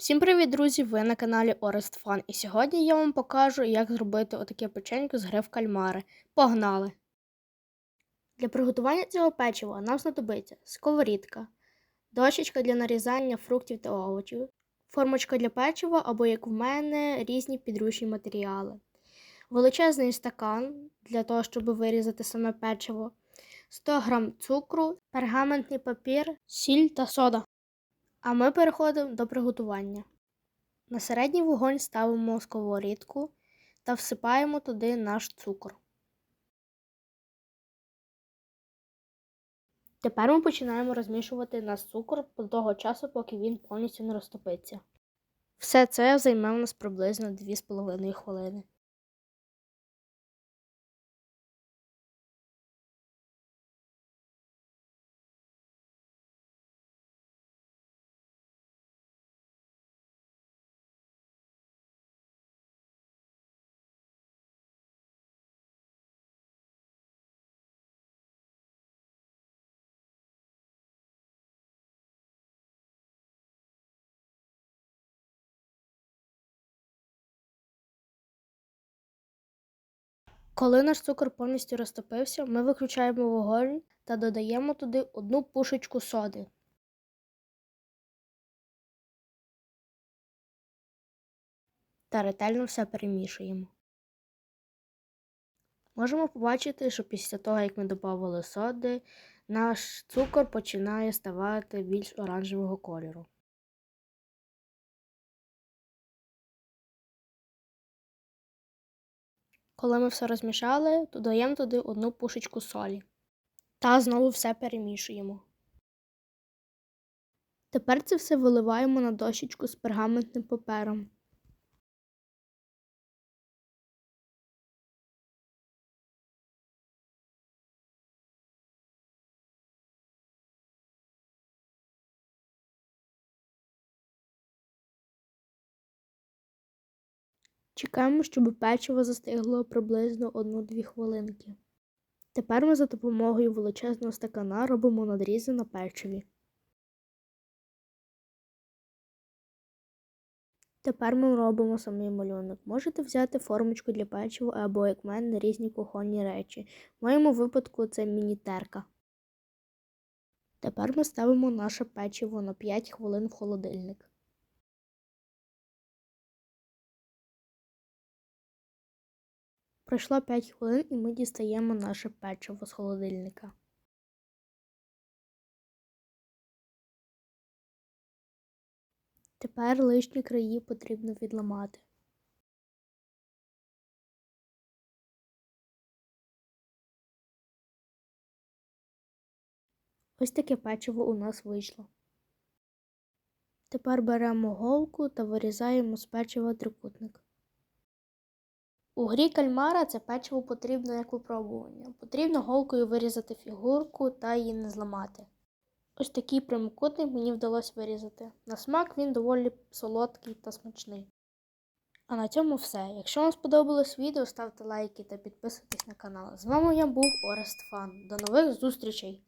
Всім привіт, друзі! Ви на каналі Орест Fun. І сьогодні я вам покажу, як зробити отаке печенько з гри в кальмари. Погнали! Для приготування цього печива нам знадобиться сковорідка, дощечка для нарізання фруктів та овочів, формочка для печива або, як в мене, різні підручні матеріали, величезний стакан для того, щоб вирізати саме печиво, 100 г цукру, пергаментний папір, сіль та сода. А ми переходимо до приготування. На середній вогонь ставимо сковорідку та всипаємо туди наш цукор. Тепер ми починаємо розмішувати наш цукор до того часу, поки він повністю не розтопиться. Все це займе у нас приблизно 2,5 хвилини. Коли наш цукор повністю розтопився, ми виключаємо вогонь та додаємо туди одну пушечку соди. Та ретельно все перемішуємо. Можемо побачити, що після того, як ми додавали соди, наш цукор починає ставати більш оранжевого кольору. Коли ми все розмішали, додаємо туди одну пушечку солі. Та знову все перемішуємо. Тепер це все виливаємо на дощечку з пергаментним папером. Чекаємо, щоб печиво застигло приблизно 1-2 хвилинки. Тепер ми за допомогою величезного стакана робимо надрізи на печиві. Тепер ми робимо самий малюнок. Можете взяти формочку для печива або, як мене, різні кухонні речі. В моєму випадку це міні-терка. Тепер ми ставимо наше печиво на 5 хвилин в холодильник. Пройшло 5 хвилин і ми дістаємо наше печиво з холодильника. Тепер лишні краї потрібно відламати. Ось таке печиво у нас вийшло. Тепер беремо голку та вирізаємо з печива трикутник. У грі кальмара це печиво потрібно як випробування. Потрібно голкою вирізати фігурку та її не зламати. Ось такий прямокутник мені вдалося вирізати. На смак він доволі солодкий та смачний. А на цьому все. Якщо вам сподобалось відео, ставте лайки та підписуйтесь на канал. З вами я був Орест Фан. До нових зустрічей!